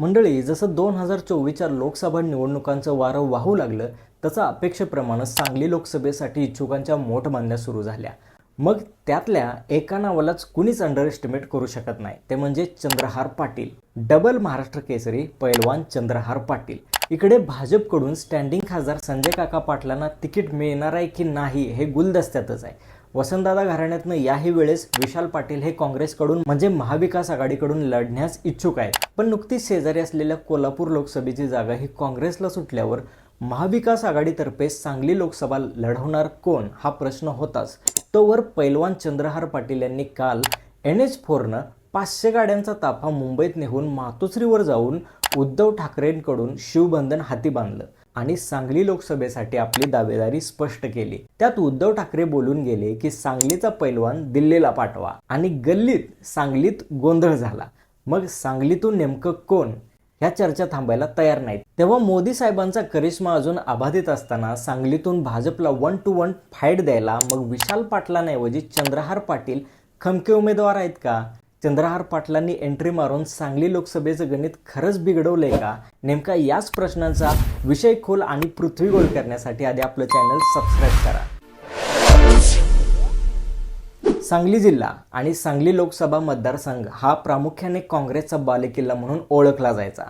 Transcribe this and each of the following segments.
मंडळी जसं दोन हजार चोवीसच्या लोकसभा निवडणुकांचं वारं वाहू लागलं तसं अपेक्षेप्रमाणे सांगली लोकसभेसाठी इच्छुकांच्या मोठ मोठबांध्या सुरू झाल्या. मग त्यातल्या एका नावालाच कुणीच अंडर एस्टिमेट करू शकत नाही. ते म्हणजे चंद्रहार पाटील. डबल महाराष्ट्र केसरी पैलवान चंद्रहार पाटील. इकडे भाजपकडून स्टँडिंग खासदार संजय काका पाटलांना तिकीट मिळणार आहे की नाही हे गुलदस्त्यातच आहे. वसंतदादा घराण्यातनं याही वेळेस विशाल पाटील हे काँग्रेसकडून म्हणजे महाविकास आघाडीकडून लढण्यास इच्छुक आहेत. पण नुकतीच शेजारी असलेल्या कोल्हापूर लोकसभेची जागा ही काँग्रेसला सुटल्यावर महाविकास आघाडीतर्फे सांगली लोकसभा लढवणार कोण? हा प्रश्न होताच. तोवर पैलवान चंद्रहार पाटील यांनी काल एन एच फोरनं पाचशे गाड्यांचा ताफा मुंबईत नेहून मातोश्रीवर जाऊन उद्धव ठाकरेंकडून शिवबंधन हाती बांधलं. आणि सांगली लोकसभेसाठी आपली दावेदारी स्पष्ट केली. त्यात उद्धव ठाकरे बोलून गेले की सांगलीचा पैलवान दिल्लीला पाठवा आणि गल्लीत सांगलीत गोंधळ झाला. मग सांगलीतून नेमकं कोण? ह्या चर्चा थांबायला तयार नाहीत. तेव्हा मोदी साहेबांचा करिश्मा अजून अबाधित असताना सांगलीतून भाजपला वन टू वन फाईट द्यायला मग विशाल पाटलांऐवजी चंद्रहार पाटील खमके उमेदवार आहेत का? चंद्रहार पाटलांनी एंट्री मारून सांगली लोकसभेचं गणित खरंच बिघडवलंय का? नेमका याच प्रश्नांचा विषय खोल आणि पृथ्वी गोल करण्यासाठी आधी आपलं चॅनल सबस्क्राईब करा. सांगली जिल्हा आणि सांगली लोकसभा मतदारसंघ हा प्रामुख्याने काँग्रेसचा बालेकिल्ला म्हणून ओळखला जायचा.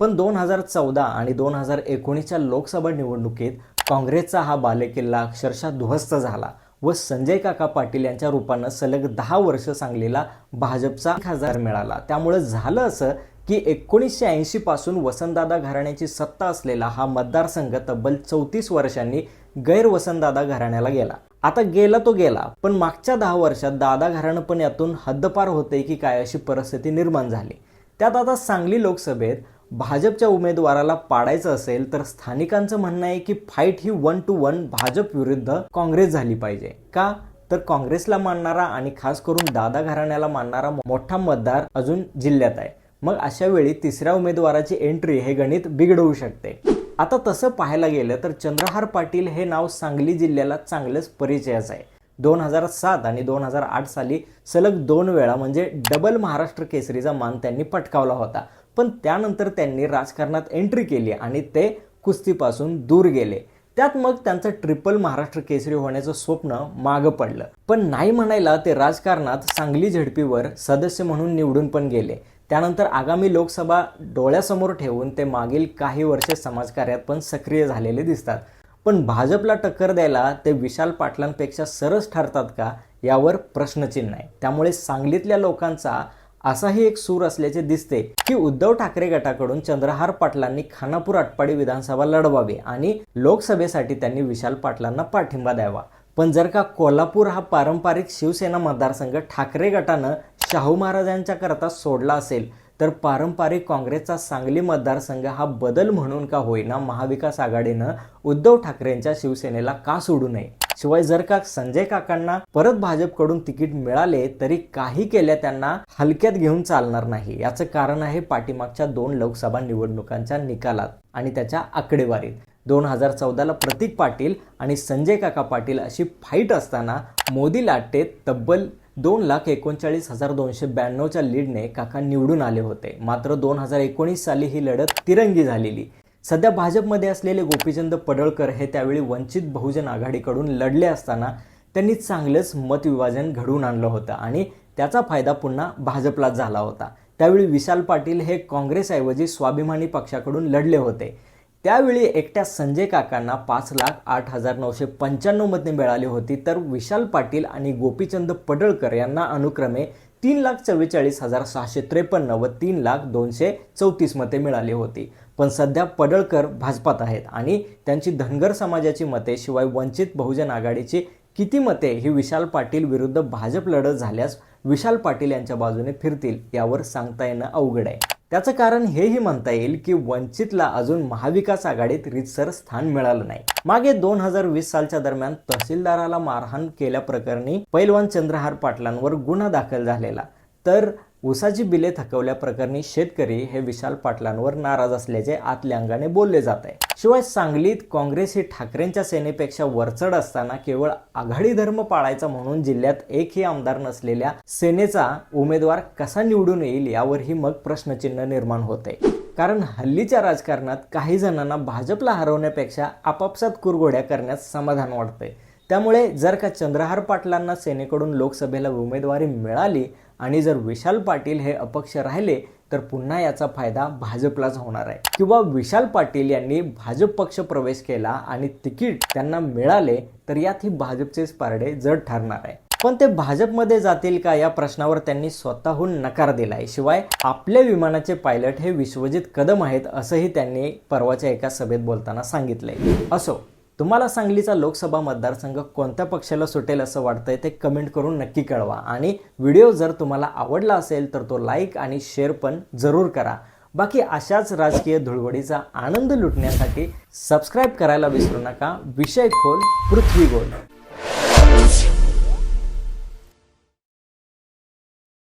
पण दोन हजार चौदा आणि दोन हजार एकोणीसच्या लोकसभा निवडणुकीत काँग्रेसचा हा बालेकिल्ला अक्षरशः ध्वस्त झाला. व संजय काका पाटील यांच्या रूपानं सलग दहा वर्ष सांगलीला भाजपचा खासदार मिळाला. त्यामुळे झालं असं की एकोणीसशे ऐंशी पासून वसंतदादा घराण्याची सत्ता असलेला हा मतदारसंघ तब्बल चौतीस वर्षांनी गैर वसंतदादा घराण्याला गेला. आता गेला तो गेला पण मागच्या दहा वर्षात दादा घराणं पण यातून हद्दपार होते की काय अशी परिस्थिती निर्माण झाली. त्यात आता सांगली लोकसभेत भाजपच्या उमेदवाराला पाडायचं असेल तर स्थानिकांचं म्हणणं आहे की फाईट ही वन टू वन भाजप विरुद्ध काँग्रेस झाली पाहिजे. का? तर काँग्रेसला मानणारा आणि खास करून दादा घराण्याला मानणारा मोठा मतदार अजून जिल्ह्यात आहे. मग अशा वेळी तिसऱ्या उमेदवाराची एंट्री हे गणित बिघडवू शकते. आता तसं पाहायला गेलं तर चंद्रहार पाटील हे नाव सांगली जिल्ह्याला चांगलंच परिचयाचं आहे. दोन हजार सात आणि दोन हजार आठ साली सलग दोन वेळा म्हणजे डबल महाराष्ट्र केसरीचा मान त्यांनी पटकावला होता. पण त्यानंतर त्यांनी राजकारणात एंट्री केली आणि ते कुस्तीपासून दूर गेले. त्यात मग त्यांचं ट्रिपल महाराष्ट्र केसरी होण्याचं स्वप्न मागं पडलं. पण नाही म्हणायला ते राजकारणात सांगली झडपीवर सदस्य म्हणून निवडून पण गेले. त्यानंतर आगामी लोकसभा डोळ्यासमोर ठेवून ते मागील काही वर्षे समाजकार्यात पण सक्रिय झालेले दिसतात. पण भाजपला टक्कर द्यायला ते विशाल पाटलांपेक्षा सरस ठरतात का यावर प्रश्नचिन्ह आहे. त्यामुळे सांगलीतल्या लोकांचा असाही एक सूर असल्याचे दिसते की उद्धव ठाकरे गटाकडून चंद्रहार पाटलांनी खानापूर आटपाडी विधानसभा लढवावी आणि लोकसभेसाठी त्यांनी विशाल पाटलांना पाठिंबा द्यावा. पण जर का कोल्हापूर हा पारंपरिक शिवसेना मतदारसंघ ठाकरे गटानं शाहू महाराजांच्या करता सोडला असेल तर पारंपरिक काँग्रेसचा सांगली मतदारसंघ हा बदल म्हणून का होईना महाविकास आघाडीनं उद्धव ठाकरेंच्या शिवसेनेला का सोडू नये? शिवाय जर का संजय काकांना परत भाजपकडून तिकीट मिळाले तरी काही केल्या त्यांना हलक्यात घेऊन चालणार नाही. याचं कारण आहे पाठीमागच्या दोन लोकसभा निवडणुकांच्या निकालात आणि त्याच्या आकडेवारीत. दोन हजार चौदाला प्रतीक पाटील आणि संजय काका पाटील अशी फाईट असताना मोदी लाटेत तब्बल दोन लाख एकोणचाळीस हजार दोनशे ब्याण्णवच्या लीडने काका निवडून आले होते. मात्र दोन हजार एकोणीस साली ही लढत तिरंगी झालेली. सध्या भाजपमध्ये असलेले गोपीचंद पडळकर हे त्यावेळी वंचित बहुजन आघाडीकडून लढले असताना त्यांनी चांगलंच मतविभाजन घडवून आणलं होतं आणि त्याचा फायदा पुन्हा भाजपलाच झाला होता. त्यावेळी विशाल पाटील हे काँग्रेसऐवजी स्वाभिमानी पक्षाकडून लढले होते. त्यावेळी एकट्या संजय काकांना पाच लाख आठ हजार नऊशे पंच्याण्णव मते मिळाली होती. तर विशाल पाटील आणि गोपीचंद पडळकर यांना अनुक्रमे तीन लाख चव्वेचाळीस हजार सहाशे त्रेपन्न व तीन लाख दोनशे चौतीस मते मिळाली होती. पण सध्या पडळकर भाजपात आहेत आणि त्यांची धनगर समाजाची मते शिवाय वंचित बहुजन आघाडीची किती मते ही विशाल पाटील विरुद्ध भाजप लढत झाल्यास विशाल पाटील यांच्या बाजूने फिरतील यावर सांगता येणं अवघड आहे. त्याचं कारण हेही म्हणता येईल की वंचितला अजून महाविकास आघाडीत रितसर स्थान मिळालं नाही. मागे दोन हजार वीस सालच्या दरम्यान तहसीलदाराला मारहाण केल्याप्रकरणी पैलवान चंद्रहार पाटलांवर गुन्हा दाखल झालेला. तर ऊसाची बिले थकवल्या प्रकरणी शेतकरी हे विशाल पाटलांवर नाराज असल्याचे आतल्या अंगाने बोलले जात आहे. शिवाय सांगलीत काँग्रेस ही ठाकरेंच्या सेनेपेक्षा वरचढ असताना केवळ आघाडी धर्म पाळायचा म्हणून जिल्ह्यात एकही आमदार नसलेल्या सेनेचा उमेदवार कसा निवडून येईल यावरही मग प्रश्नचिन्ह निर्माण होते. कारण हल्लीच्या राजकारणात काही जणांना भाजपला हरवण्यापेक्षा आपापसात कुरघोड्या करण्यात समाधान वाटतंय त्यामुळे जर का चंद्रहार पाटलांना सेनेकडून लोकसभेला उमेदवारी मिळाली आणि जर विशाल पाटील हे अपक्ष राहिले तर पुन्हा याचा फायदा भाजपलाच होणार आहे. किंवा विशाल पाटील यांनी भाजप पक्ष प्रवेश केला आणि तिकीट त्यांना मिळाले तर यात ही भाजपचेच पारडे जड ठरणार आहे. पण ते भाजपमध्ये जातील का या प्रश्नावर त्यांनी स्वतःहून नकार दिलाय. शिवाय आपल्या विमानाचे पायलट हे विश्वजित कदम आहेत असंही त्यांनी परवाच्या एका सभेत बोलताना सांगितलंय. असो. तुम्हाला सांगलीचा लोकसभा मतदारसंघ कोणत्या पक्षाला सुटेल असं वाटतंय ते कमेंट करून नक्की कळवा. आणि व्हिडिओ जर तुम्हाला आवडला असेल तर तो लाईक आणि शेअर पण जरूर करा. बाकी अशाच राजकीय धुळवडीचा आनंद लुटण्यासाठी सबस्क्राईब करायला विसरू नका. विषय खोल पृथ्वी गोल.